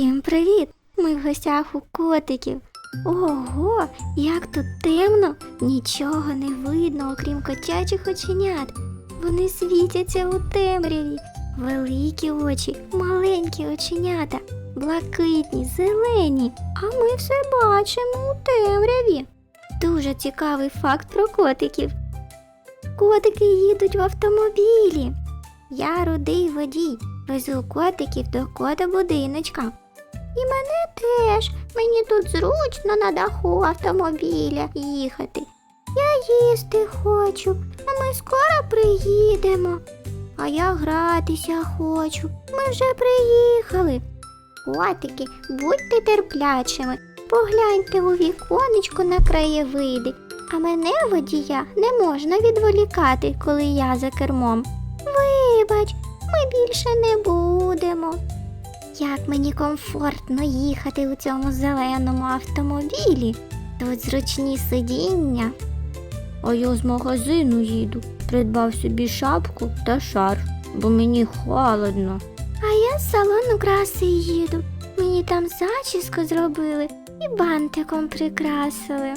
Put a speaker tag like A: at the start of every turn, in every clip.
A: Всім привіт! Ми в гостях у котиків. Ого, як тут темно! Нічого не видно, окрім котячих оченят. Вони світяться у темряві. Великі очі, маленькі оченята, блакитні, зелені. А ми все бачимо у темряві. Дуже цікавий факт про котиків. Котики їдуть в автомобілі. Я рудий водій, везу котиків до кота будиночка. І мене теж. Мені тут зручно на даху автомобіля їхати. Я їсти хочу, а ми скоро приїдемо. А я гратися хочу. Ми вже приїхали. Котики, будьте терплячими, погляньте у віконечко на краєвиди, а мене водія не можна відволікати, коли я за кермом. Вибач, ми більше не будемо. Як мені комфортно їхати у цьому зеленому автомобілі. Тут зручні сидіння. А я з магазину їду, придбав собі шапку та шарф, бо мені холодно. А я з салону краси їду. Мені там зачіску зробили і бантиком прикрасили.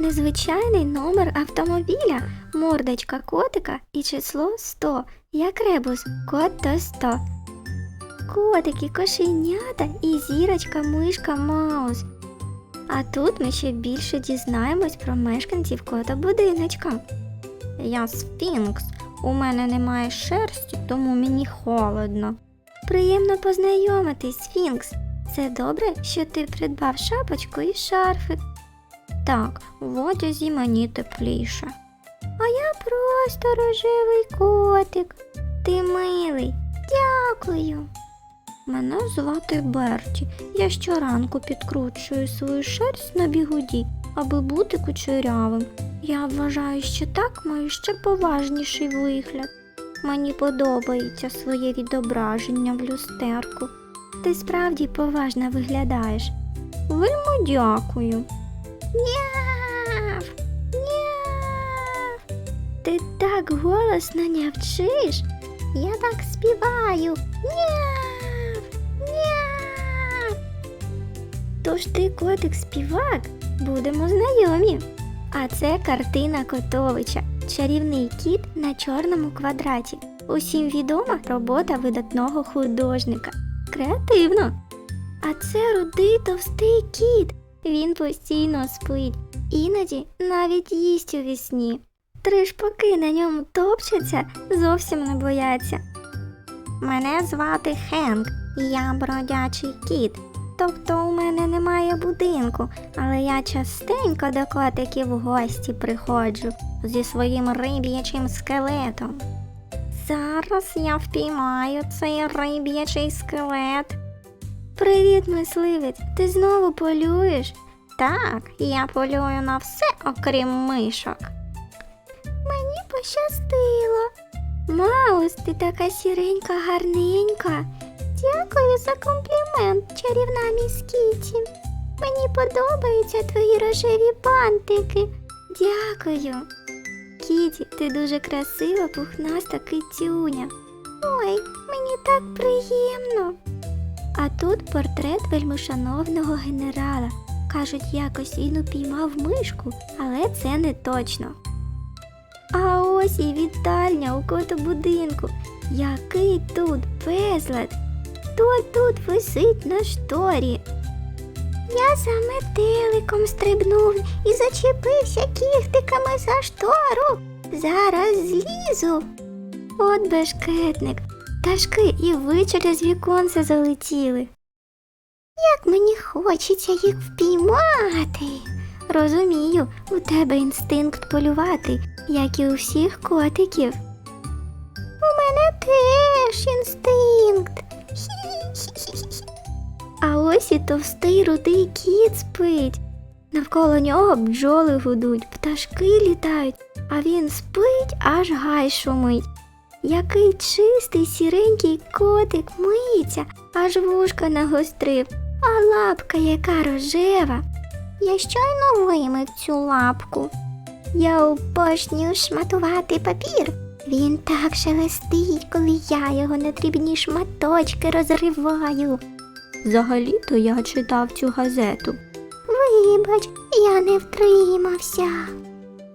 A: Незвичайний номер автомобіля, мордочка котика і число 100, як ребус, код до 100. Котики, кошенята і зірочка, мишка, маус. А тут ми ще більше дізнаємось про мешканців кота будиночка. Я сфінкс. У мене немає шерсті, тому мені холодно. Приємно познайомитись, Сфінкс. Це добре, що ти придбав шапочку і шарфик. Так, в одязі мені тепліше. А я просто рожевий котик. Ти милий. Дякую. Мене звати Берті. Я щоранку підкручую свою шерсть на бігуді, аби бути кучерявим. Я вважаю, що так маю ще поважніший вигляд. Мені подобається своє відображення в люстерку. Ти справді поважно виглядаєш. Вельми дякую. Няв! Няв! Ти так голосно нявчиш. Я так співаю. Няв! Тож ти котик співак, будемо знайомі. А це картина Котовича, чарівний кіт на чорному квадраті. Усім відома робота видатного художника. Креативно. А це рудий товстий кіт. Він постійно спить, іноді навіть їсть у вісні. Три шпаки на ньому топчаться, зовсім не бояться. Мене звати Хенк, я бродячий кіт. Тобто у мене немає будинку, але я частенько до котиків в гості приходжу зі своїм риб'ячим скелетом. Зараз я впіймаю цей риб'ячий скелет. Привіт, мисливець, ти знову полюєш? Так, я полюю на все, окрім мишок. Мені пощастило. Маус, ти така сіренька, гарненька. Дякую за комплімент, чарівна міскіті. Мені подобаються твої рожеві бантики. Дякую. Кіті, ти дуже красива, пухнаста кицюня. Ой, мені так приємно. А тут портрет вельмишановного генерала. Кажуть, якось він упіймав мишку, але це не точно. А ось і вітальня у котобудинку. Який тут безлад. Хто тут висить на шторі? Я за метеликом стрибнув і зачепився кіхтиками за штору. Зараз злізу. От бешкетник. Пташки і ви через віконце залетіли. Як мені хочеться їх впіймати. Розумію, у тебе інстинкт полювати, як і у всіх котиків. У мене теж інстинкт. А ось і товстий рудий кіт спить. Навколо нього бджоли гудуть, пташки літають, а він спить, аж гай шумить. Який чистий сіренький котик миється, аж вушка нагострив, а лапка яка рожева. Я щойно вимив цю лапку. Я обожнюю шматувати папір. Він так шелестить, коли я його на дрібні шматочки розриваю. Взагалі-то я читав цю газету. Вибач, я не втримався.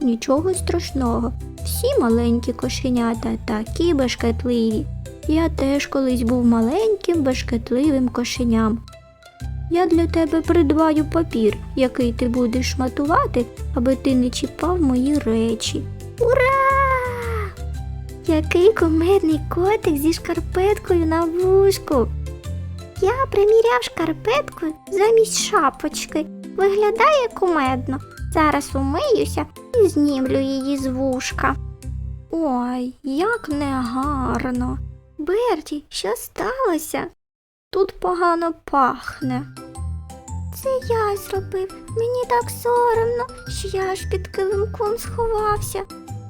A: Нічого страшного. Всі маленькі кошенята такі бешкетливі. Я теж колись був маленьким бешкетливим кошеням. Я для тебе придбаю папір, який ти будеш шматувати, аби ти не чіпав мої речі. Ура! Який кумедний котик зі шкарпеткою на вушку. Я приміряв шкарпетку замість шапочки. Виглядає кумедно. Зараз умиюся і знімлю її з вушка. Ой, як негарно. Берті, що сталося? Тут погано пахне. Це я зробив. Мені так соромно, що я аж під килимком сховався.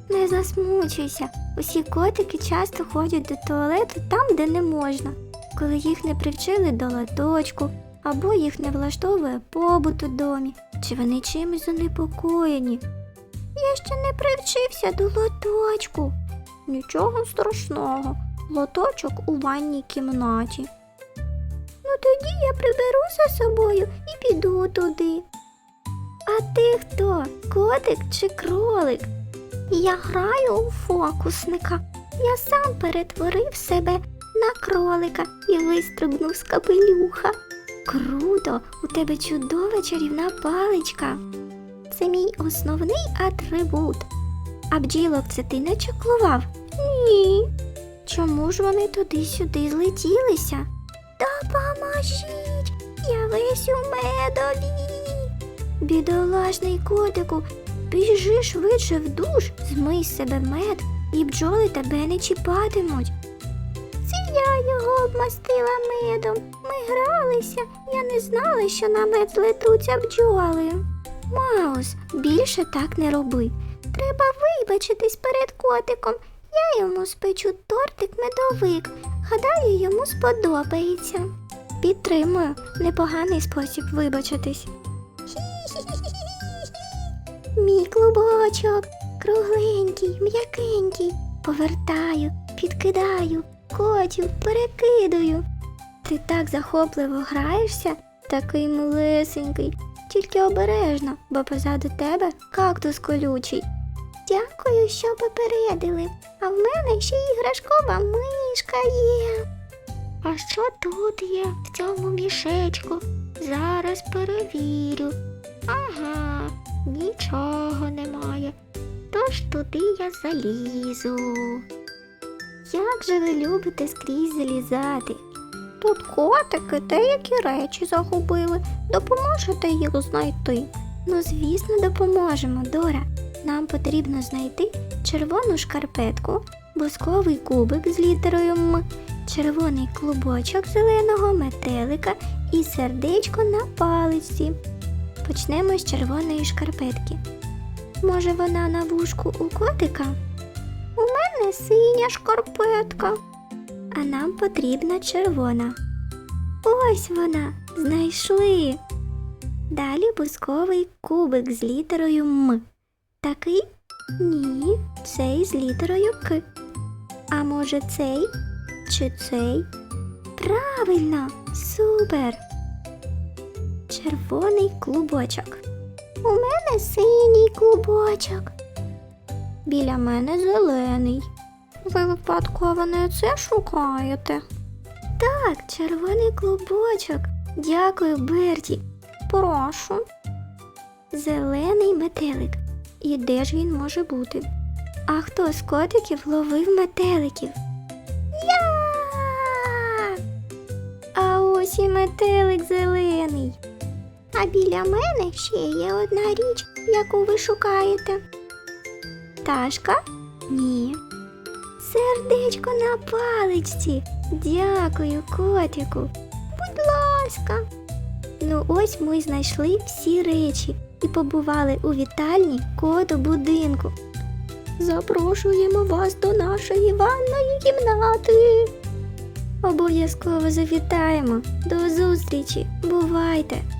A: Не засмучуйся. Усі котики часто ходять до туалету там, де не можна, коли їх не привчили до латочку, або їх не влаштовує побут у домі, чи вони чимось занепокоєні. Я ще не привчився до лоточку. Нічого страшного. Лоточок у ванній кімнаті. Ну тоді я приберу за собою і піду туди. А ти хто? Котик чи кролик? Я граю у фокусника. Я сам перетворив себе на кролика і вистрибнув з капелюха. Круто, у тебе чудова чарівна паличка. Це мій основний атрибут. А бджілок це ти не чаклував? Ні. Чому ж вони туди-сюди злетілися? Допоможіть! Я весь у медові. Бідолашний котику, біжи швидше в душ, змий себе мед, і бджоли тебе не чіпатимуть. Це я його обмастила медом. Ми гралися, я не знала, що на мед злетуться бджоли. Маус, більше так не роби. Треба вибачитись перед котиком. Я йому спечу тортик медовик. Гадаю, йому сподобається. Підтримую, непоганий спосіб вибачитись. Мій клубочок, кругленький, м'якенький. Повертаю, підкидаю, котів, перекидую. Ти так захопливо граєшся, такий милесенький, тільки обережно, бо позаду тебе кактус колючий. Дякую, що попередили. А в мене ще іграшкова мишка є. А що тут є в цьому мішечку? Зараз перевірю. Ага, нічого немає. Тож туди я залізу. Як же ви любите скрізь залізати? Тут котики деякі речі загубили. Допоможете їх знайти? Ну, звісно, допоможемо, Дора. Нам потрібно знайти червону шкарпетку, бусковий кубик з літерою М, червоний клубочок зеленого метелика і сердечко на паличці. Почнемо з червоної шкарпетки. Може, вона на вушку у котика? У мене синя шкарпетка, а нам потрібна червона. Ось вона, знайшли. Далі бусковий кубик з літерою М. Такий? Ні, цей з літерою К. А може цей? Чи цей? Правильно, супер. Червоний клубочок. У мене синій клубочок. Біля мене зелений. Ви випадково не це шукаєте? Так, червоний клубочок. Дякую, Берті. Прошу. Зелений метелик. І де ж він може бути? А хто з котиків ловив метеликів? Я. А ось і метелик зелений. А біля мене ще є одна річ, яку ви шукаєте. Пташка? Ні. Сердечко на паличці. Дякую, котику. Будь ласка. Ну ось ми знайшли всі речі і побували у вітальні коду будинку. Запрошуємо вас до нашої ванної кімнати. Обов'язково завітаємо. До зустрічі. Бувайте!